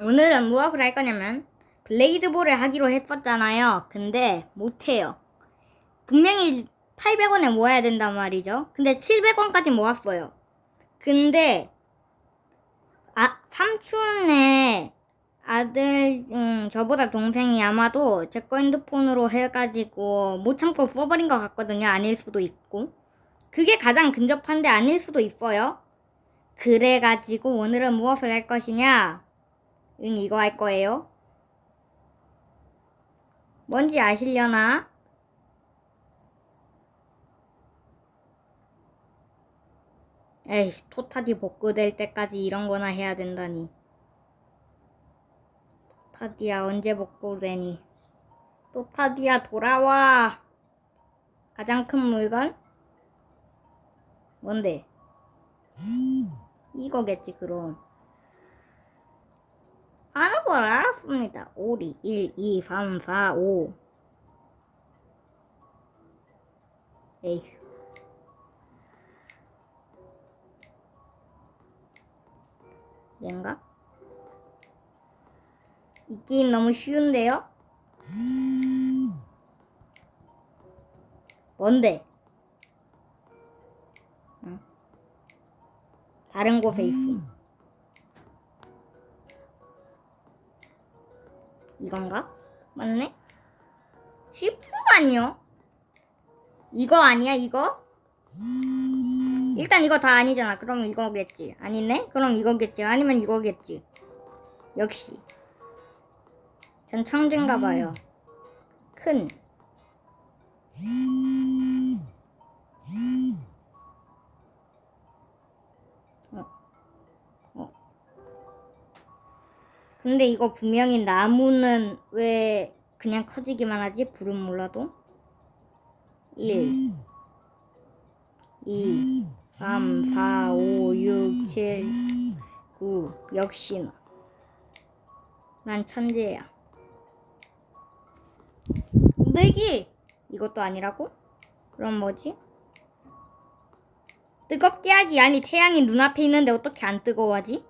오늘은 무엇을 할 거냐면 블레이드볼을 하기로 했었잖아요. 근데 못해요. 분명히 800원에 모아야 된단 말이죠. 근데 700원까지 모았어요. 근데 아 삼촌의 아들 중 저보다 동생이 아마도 제 거 핸드폰으로 해가지고 못 참고 써버린 것 같거든요. 아닐 수도 있고 그게 가장 근접한데 아닐 수도 있어요. 그래가지고 오늘은 무엇을 할 것이냐? 응, 이거 할 거예요. 뭔지 아시려나? 에이, 토타디 복구될 때까지 이런 거나 해야 된다니. 토타디야, 언제 복구되니? 토타디야, 돌아와! 가장 큰 물건? 뭔데? 이거겠지, 그럼. 하는 걸 알았습니다. 오리 1, 2, 3, 4, 5. 에휴. 얘인가? 이 게임 너무 쉬운데요? 뭔데? 응? 다른 곳에 있어. 이건가? 맞네? 쉽구만요. 이거 아니야, 이거? 일단 이거 다 아니잖아. 그럼 이거겠지. 아니네? 그럼 이거겠지. 아니면 이거겠지. 역시. 전 청진가 봐요. 큰. 근데 이거 분명히 나무는 왜 그냥 커지기만 하지? 불은 몰라도. 1, 2, 3, 4, 5, 6, 7, 9. 역시나. 난 천재야. 내기! 이것도 아니라고? 그럼 뭐지? 뜨겁게 하기. 아니, 태양이 눈앞에 있는데 어떻게 안 뜨거워하지?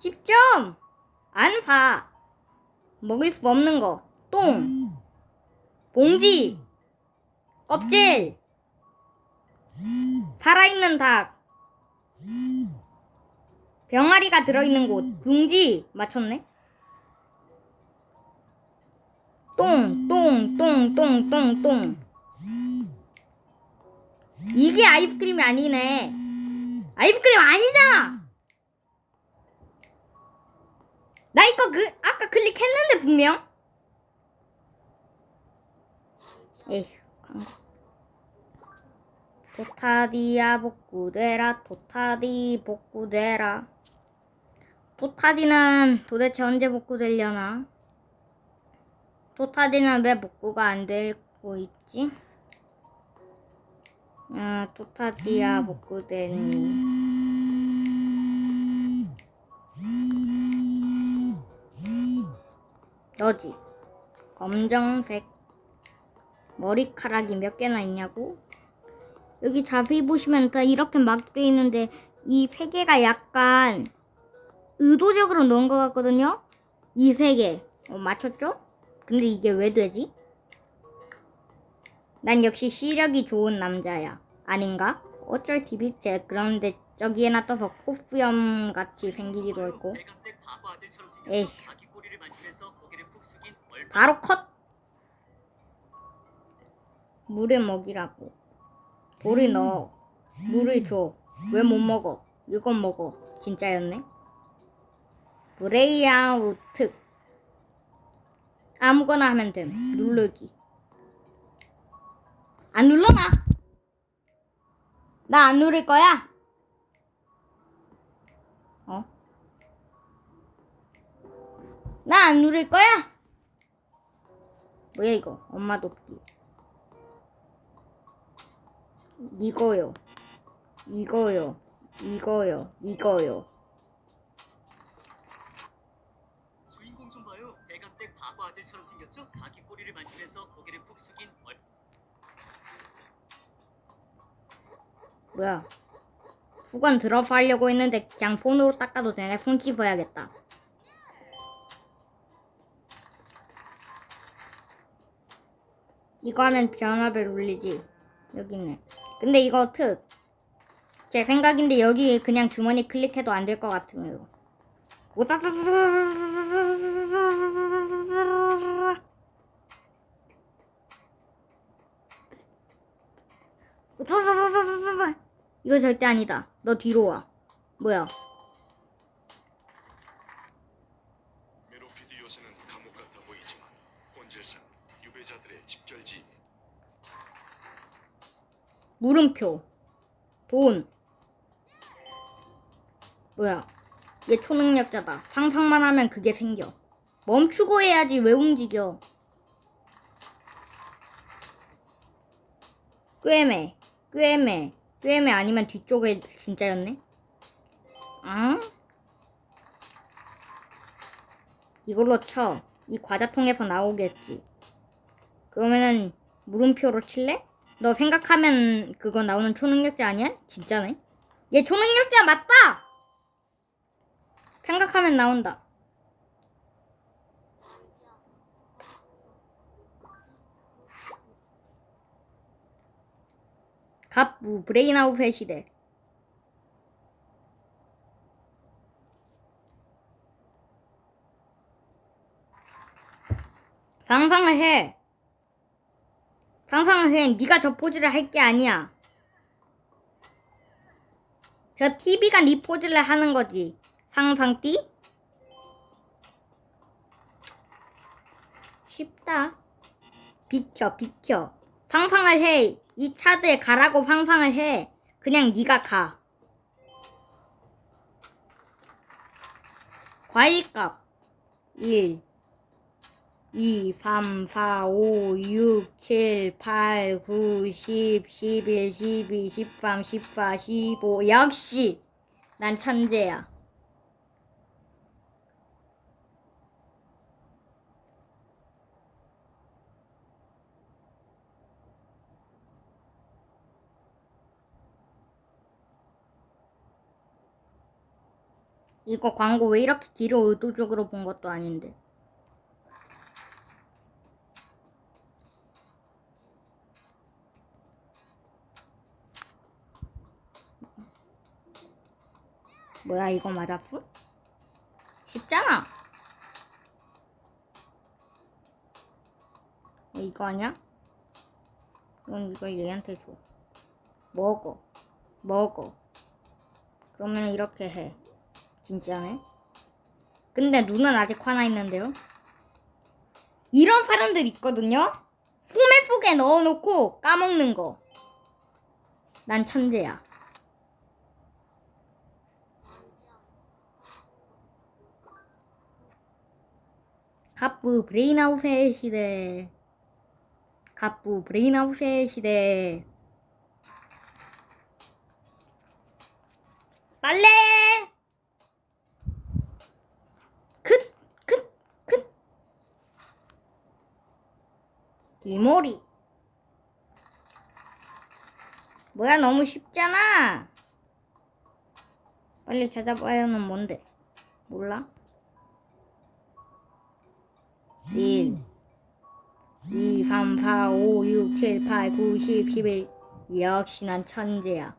10점! 안 봐. 먹을 수 없는 거. 똥. 봉지. 껍질. 살아있는 닭. 병아리가 들어있는 곳. 둥지. 맞췄네. 똥, 똥, 똥, 똥, 똥, 똥. 이게 아이스크림이 아니네. 아이스크림 아니잖아! 나 이거 그 아까 클릭했는데 분명. 에휴, 광고. 도타디야 복구되라. 도타디 복구되라. 도타디는 도대체 언제 복구되려나? 도타디는 왜 복구가 안 되고 있지? 아, 도타디야 복구되니. 너지. 검정색. 머리카락이 몇 개나 있냐고? 여기 자세히 보시면 다 이렇게 막 돼 있는데 이 세 개가 약간 의도적으로 넣은 것 같거든요? 이 세 개. 어, 맞췄죠? 근데 이게 왜 되지? 난 역시 시력이 좋은 남자야. 아닌가? 어쩔 디비제 그런데 저기 에나 떠서 코수염 같이 생기기도 했고. 에이. 바로 컷! 물을 먹이라고. 돌을 넣어. 물을 줘. 왜 못 먹어? 이건 먹어. 진짜였네. 브레이아우트. 아무거나 하면 됨. 누르기. 안 눌러놔. 나 안 누를 거야. 어? 나 안 누를 거야? 뭐야 이거? 엄마 돕기. 이거요. 이거요. 이거요. 이거요. 주인공 좀 봐요. 대감댁 바보 아들처럼 생겼죠? 자기 꼬리를 만지면서 고개를 푹 숙인 얼... 뭐야? 수건 드롭 하려고 했는데 그냥 폰으로 닦아도 되네. 손 찝어야겠다. 이거 하면 변화벨 울리지. 여기 있네. 근데 이거 특. 제 생각인데 여기 그냥 주머니 클릭해도 안 될 것 같은데요. 이거 절대 아니다. 너 뒤로 와. 뭐야? 메로피드 요새는 감옥 같아 보이지만 본질상 유 배자들의 집결지 물음표. 돈. 뭐야? 얘 초능력자다. 상상만 하면 그게 생겨. 멈추고 해야지 왜 움직여? 꿰매. 꿰매. 꿰매 아니면 뒤쪽에 진짜였네? 응? 이걸로 쳐. 이 과자통에서 나오겠지. 그러면은 물음표로 칠래? 너 생각하면 그거 나오는 초능력자 아니야? 진짜네? 얘 초능력자 맞다! 생각하면 나온다. 갑부 브레인아웃의 시대. 상상을 해. 상상을 해. 네가 저 포즈를 할 게 아니야. 저 TV가 네 포즈를 하는 거지. 상상띠? 쉽다. 비켜, 비켜. 상상을 해. 이 차드에 가라고 상상을 해. 그냥 네가 가. 과일값 1 2, 3, 4, 5, 6, 7, 8, 9, 10, 11, 12, 13, 14, 15. 역시! 난 천재야. 이거 광고 왜 이렇게 길어 의도적으로 본 것도 아닌데. 뭐야 이거 맞았어? 쉽잖아. 어, 이거 아니야? 그럼 이걸 얘한테 줘. 먹어. 먹어. 그러면 이렇게 해. 진짜네. 근데 눈은 아직 화나 있는데요? 이런 사람들 있거든요? 소매 속에 넣어놓고 까먹는 거. 난 천재야. 갑부 브레인아웃의 시대. 갑부 브레인아웃의 시대. 빨래! 긋. 기모리. 뭐야, 너무 쉽잖아. 빨리 찾아봐야는 뭔데? 몰라? 1, 2, 3, 4, 5, 6, 7, 8, 9, 10, 11. 역시 난 천재야.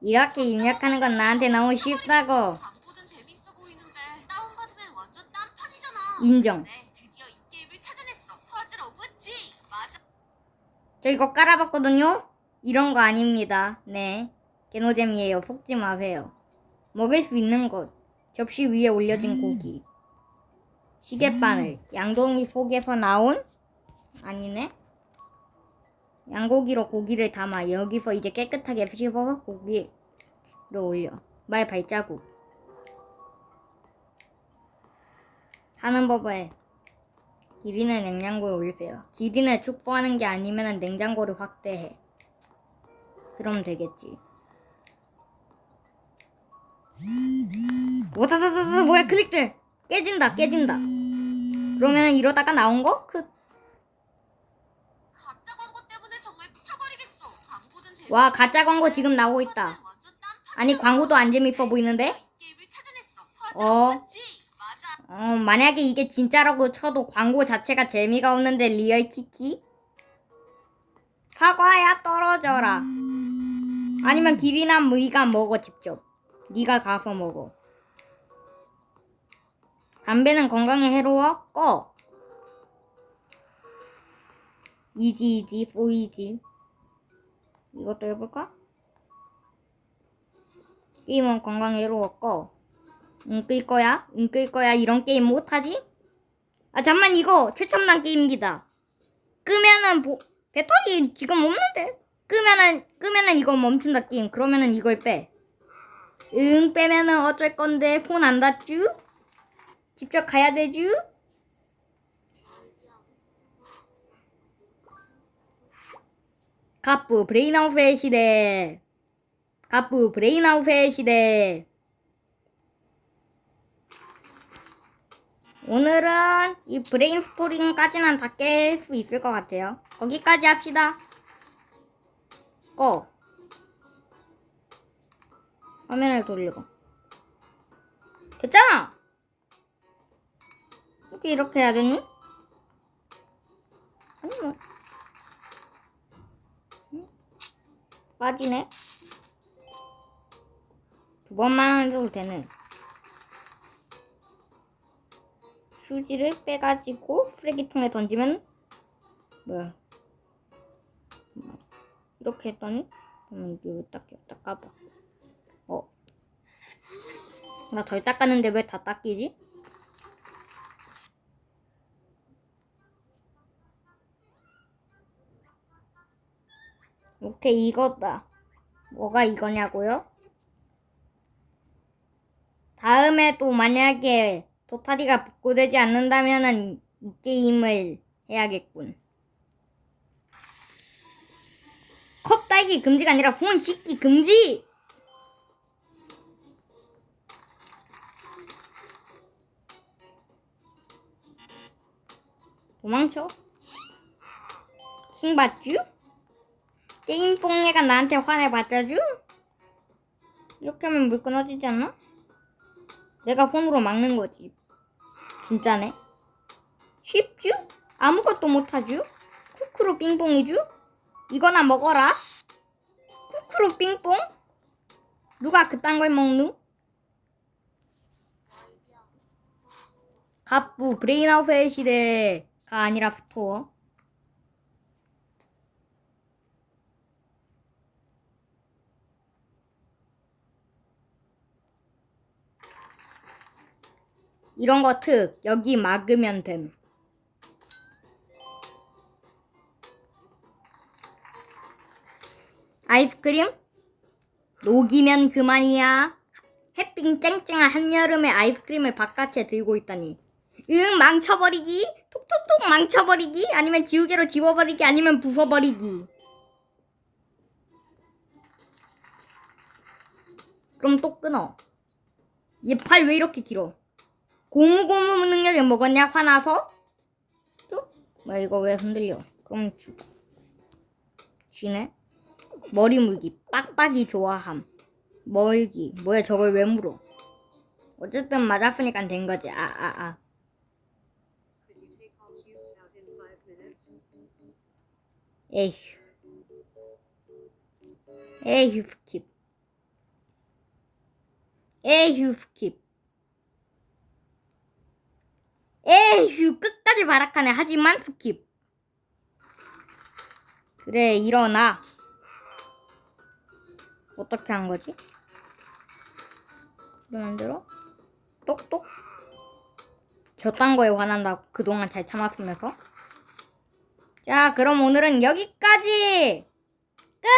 이렇게 입력하는 건 나한테 너무 쉽다고. 광고는 재밌어 보이는데 다운받으면 완전 딴판이잖아. 인정. 네, 드디어 이 게임을 찾아냈어. 퍼즐 오브 G. 맞아. 저 이거 깔아봤거든요? 이런 거 아닙니다. 네. 개노잼이에요. 속지 마세요. 먹을 수 있는 것. 접시 위에 올려진 고기. 시계바늘. 음. 양동이 속에서 나온? 아니네. 양고기로 고기를 담아 여기서 이제 깨끗하게 씹어서 고기를 올려. 말 발자국. 하는 법에 길이는 냉장고에 올리세요. 길이는 축구하는 게 아니면 냉장고를 확대해. 그럼 되겠지. 음. 오다다다다 뭐야 클릭들. 깨진다 깨진다. 그러면 이러다가 나온 거? 그. 와 가짜 광고 지금 나오고 있다. 아니 광고도 안 재밌어 보이는데? 어. 어 만약에 이게 진짜라고 쳐도 광고 자체가 재미가 없는데 리얼 키키? 사과야 떨어져라. 아니면 길이나 무이가 먹어 직접. 네가 가서 먹어. 담배는 건강에 해로워? 꺼. 이지 이지 포이지. 이것도 해볼까? 게임은 건강에 해로워 꺼. 응 끌 거야? 응 끌 거야? 이런 게임 못하지? 아 잠만 이거 최첨단 게임기다. 끄면은 보, 배터리 지금 없는데. 끄면은 끄면은 이거 멈춘다 게임. 그러면은 이걸 빼. 응 빼면은 어쩔 건데 폰안 닿쥬? 직접 가야 되쥬? 가프 브레인아웃의 시대. 가프 브레인아웃의 시대. 오늘은 이 브레인 스토링까지는 다깰 수 있을 것 같아요. 거기까지 합시다. 꺼. 화면을 돌리고. 됐잖아! 어떻게 이렇게 해야 되니? 아니, 뭐. 응? 빠지네? 두 번만 해도 되네. 휴지를 빼가지고 쓰레기통에 던지면 뭐야 이렇게 했더니 그러면 이게 왜 닦여 닦아봐 어? 나 덜 닦았는데 왜 다 닦이지? 오케이 이거다 뭐가 이거냐고요? 다음에 또 만약에 도타리가 복구되지 않는다면은 이 게임을 해야겠군. 컵 딸기 금지가 아니라 손 씻기 금지! 도망쳐? 킹 받쥬? 게임 뽕애가 나한테 화내 받자쥬? 이렇게 하면 물 끊어지지 않나? 내가 손으로 막는 거지. 진짜네. 쉽쥬? 아무것도 못하쥬? 쿠쿠루 빙뽕이쥬? 이거나 먹어라. 쿠쿠루 빙뽕? 누가 그딴 걸 먹누? 갑부 브레인아웃의 시대가 아니라 스토어. 이런 거 특 여기 막으면 됨. 아이스크림? 녹이면 그만이야. 햇빛 쨍쨍한 한여름에 아이스크림을 바깥에 들고 있다니. 응, 망쳐버리기. 톡톡톡 망쳐버리기. 아니면 지우개로 지워버리기. 아니면 부숴버리기. 그럼 또 끊어. 얘 팔 왜 이렇게 길어? 고무고무 능력이 먹었냐? 화나서? 또? 뭐야 이거 왜 흔들려? 그럼 죽어. 쉬네? 머리 물기 빡빡이 좋아함. 멀기 뭐야 저걸 왜 물어? 어쨌든 맞았으니까 된 거지. 아 아 아. 에휴. 에휴 스킵. 에휴 스킵. 에휴 끝까지 발악하네. 하지만 스킵. 그래 일어나. 어떻게 한 거지? 만들어? 똑똑? 저딴 거에 화난다고 그동안 잘 참았으면서? 자 그럼 오늘은 여기까지! 끝